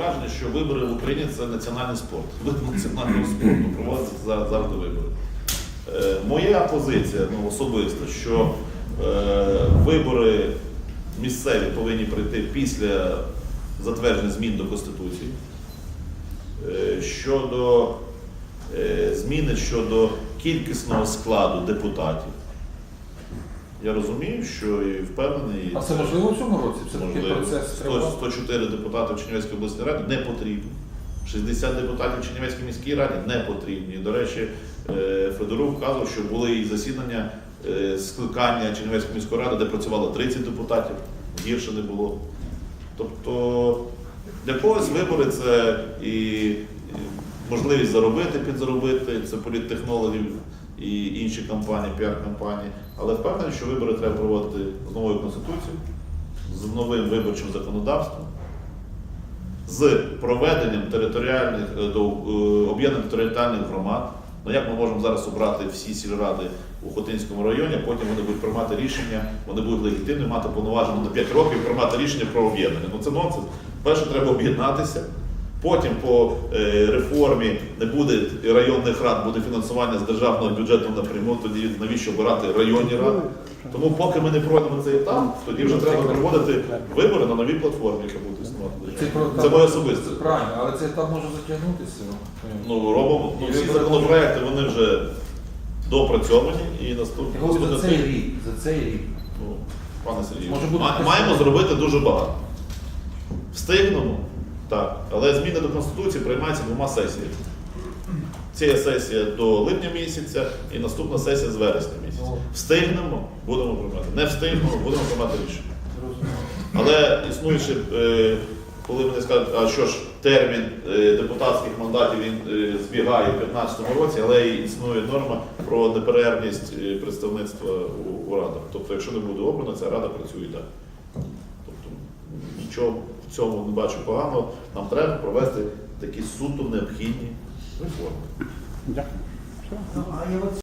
враження, що вибори в Україні це національний спорт. Вид національного спорту проводиться за- завжди вибори. Е, Моя позиція ну, особиста, що е, вибори місцеві повинні прийти після затвердження змін до Конституції. Е, Щодо е, зміни щодо кількісного складу депутатів. Я розумію, що і впевнений. А це можливо в цьому році? Це такий процес 100, 104 депутати в Чернівецькій обласній раді не потрібні. 60 депутатів в Чернівецькій міській раді не потрібні. До речі, е, Федорук вказував, що були і засідання е, скликання Чернівецької міської ради, де працювало 30 депутатів, гірше не було. Тобто для когось вибори це і можливість заробити, підзаробити, це політтехнологів і інші кампанії, піар-кампанії. Але впевнений, що вибори треба проводити з новою конституцією, з новим виборчим законодавством, з проведенням територіальних е, е, об'єднаних територіальних громад. Ну як ми можемо зараз обрати всі сільради у Хотинському районі, потім вони будуть приймати рішення, вони будуть легітимні, мати повноваження на 5 років приймати рішення про об'єднання. Ну це нонсенс. Перше треба об'єднатися. Потім по е, реформі не буде районних рад, буде фінансування з державного бюджету напряму, тоді навіщо обирати районні ради. Тому поки ми не пройдемо цей етап, тоді вже треба проводити вибори на новій платформі, яка буде існувати. Це, моє особисте. Правильно, але це етап може затягнутися. Ну, робимо. Ну, всі законопроекти вони вже допрацьовані і наступні. За цей рік, за цей рік. Ну, Пане Сергію, маємо зробити дуже багато. Встигнемо, так. Але зміни до Конституції приймаються двома сесіями. Ця сесія до липня місяця і наступна сесія з вересня місяця. Ну. Встигнемо, будемо приймати. Не встигнемо, будемо приймати рішення. Але існуючи, е, коли вони скажуть, а що ж, термін е, депутатських мандатів він е, збігає в 2015 році, але і існує норма про неперервність представництва у, у радах. Тобто, якщо не буде обрано, ця рада працює далі. Тобто нічого в цьому не бачу поганого. Нам треба провести такі суто необхідні реформи. Дякую.